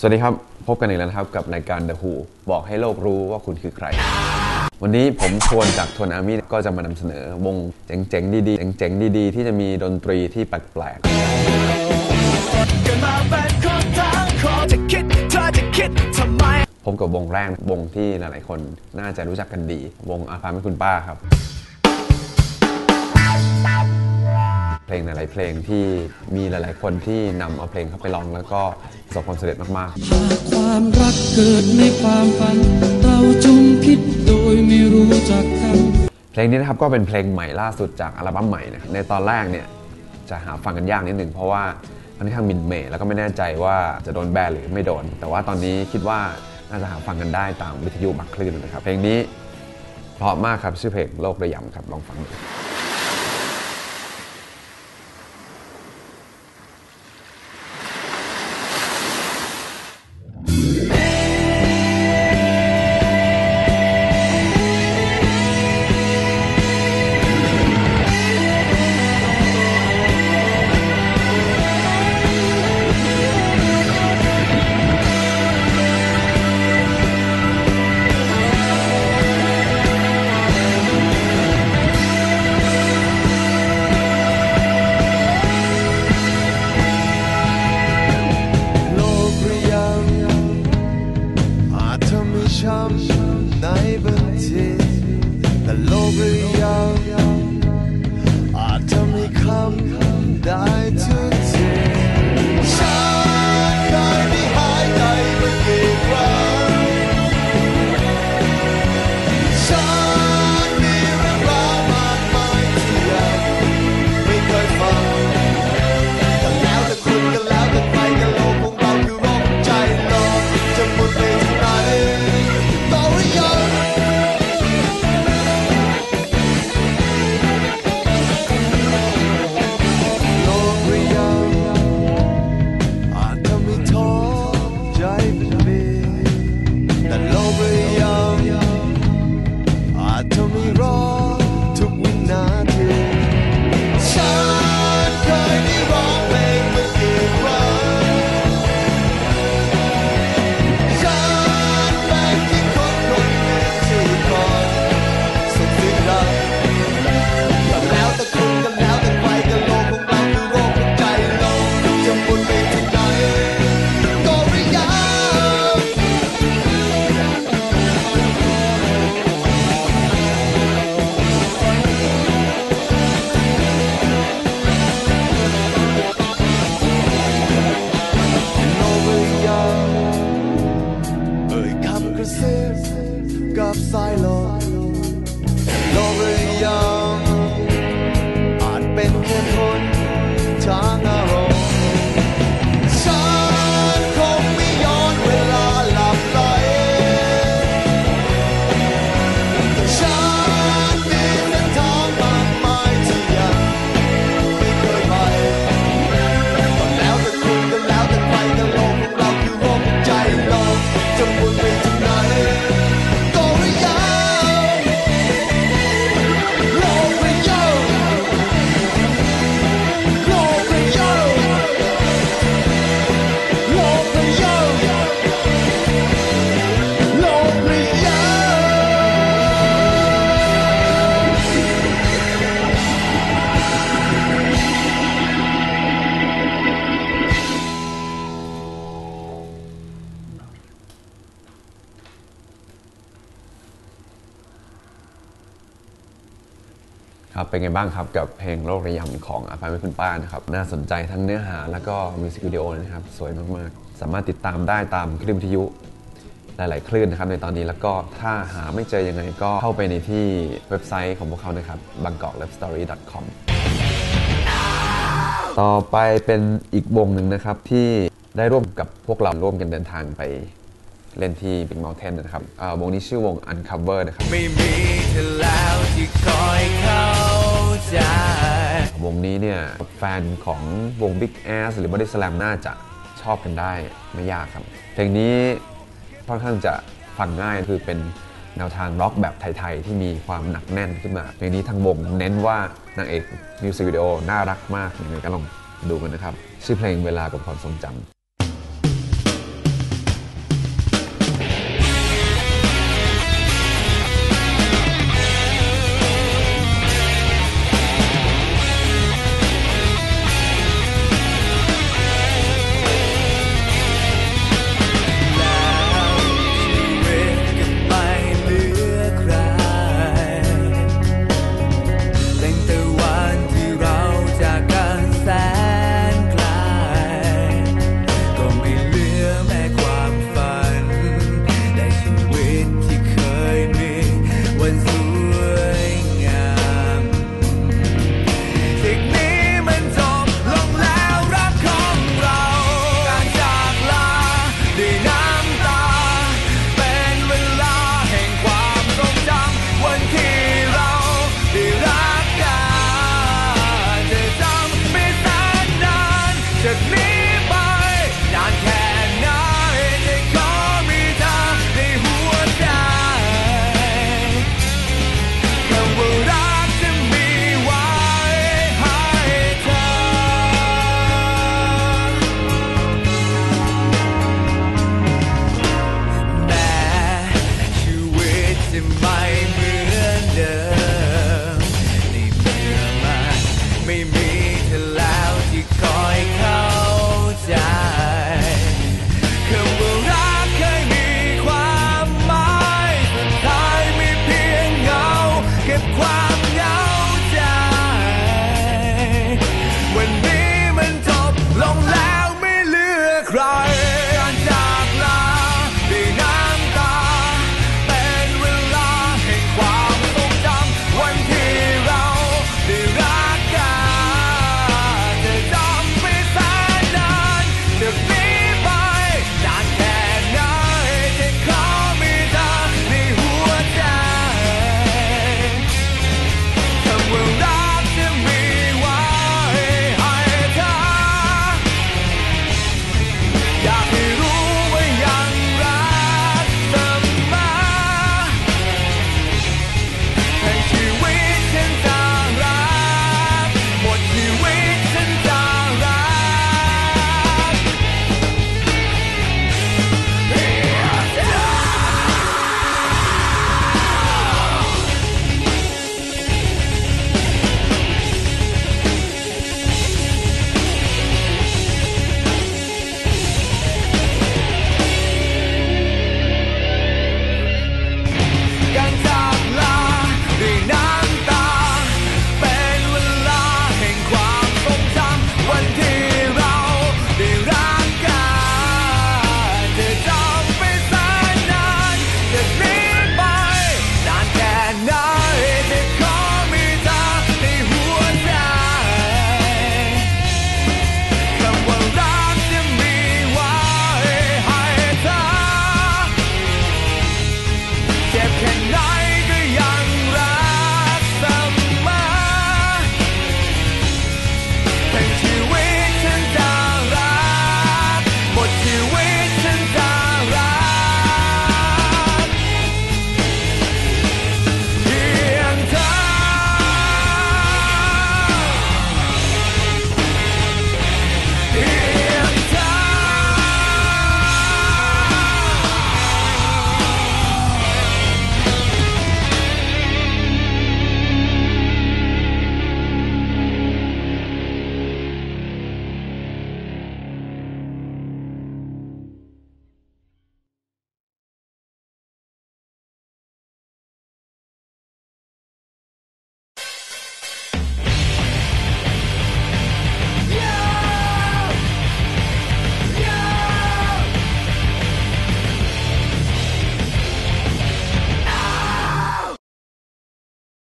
สวัสดีครับ พบกันอีกแล้วนะครับกับรายการ The Who บอกให้โลกรู้ว่าคุณคือใคร วันนี้ผมทวนจากทวนอาร์มี่ก็จะมานำเสนอวงเจ๋งๆดีๆเจ๋งๆดีๆ ที่จะมีดนตรีที่แปลกเกิดมาเป็นคนทั้งคนจะคิดเธอจะคิดทำไมๆพบกับวงแรกวงที่หลายๆคนน่าจะรู้จักกันดี วงอาพาไม่คุณป้าครับ ลงหลายๆเพลงที่มีหลาย ๆ คนที่นำเอาเพลงเข้าไปร้องแล้วก็ประสบความสำเร็จมากๆหากความรักเกิดในความฝัน เราจงคิดโดยไม่รู้จักกัน เพลงนี้นะครับก็เป็นเพลงใหม่ล่าสุดจากอัลบั้มใหม่นะครับในตอนแรกเนี่ยจะหาฟังกันยากนิดหนึ่งเพราะว่าค่อนข้างมินเมย์แล้วก็ไม่แน่ใจว่าจะโดนแบนหรือไม่โดน แต่ว่าตอนนี้คิดว่าน่าจะหาฟังกันได้ตามวิทยุบักคลื่นนะครับเพลงนี้เพราะมากครับชื่อเพลงโลกระยำครับลองฟังดู Yeah. กับ เป็นไงบ้างครับกับเพลงโลกระยำของอาภาไม่คุณป้านะครับ น่าสนใจทั้งเนื้อหาแล้วก็มิวสิกวิดีโอนะครับ สวยมากๆ สามารถติดตามได้ตามคลื่นวิทยุ หลาย ๆ คลื่นนะครับในตอนนี้แล้วก็ถ้าหาไม่เจอยังไงก็เข้าไปในที่เว็บไซต์ของพวกเขานะครับ bangkoklovestory.com ต่อไปเป็นอีกวงหนึ่งนะครับที่ได้ร่วมกับพวกเราร่วมกันเดินทางไปเล่นที่ Big Mountain นะครับวงนี้ชื่อวง Uncover นะครับไม่มีเธอแล้วที่คอยเข้า ใจ วงนี้เนี่ยแฟนของวง Big Ass หรือ Body Slam น่าจะชอบกันได้ไม่ยากครับ เพลงนี้ค่อนข้างจะฟังง่ายคือเป็นแนวทางร็อกแบบไทย ๆ ที่มีความหนักแน่นขึ้นมา เพลงนี้ทางวงเน้นว่านางเอกมิวสิกวิดีโอน่ารักมากยังไงก็ลองดูกันนะครับ ชื่อเพลงเวลากับความทรงจำ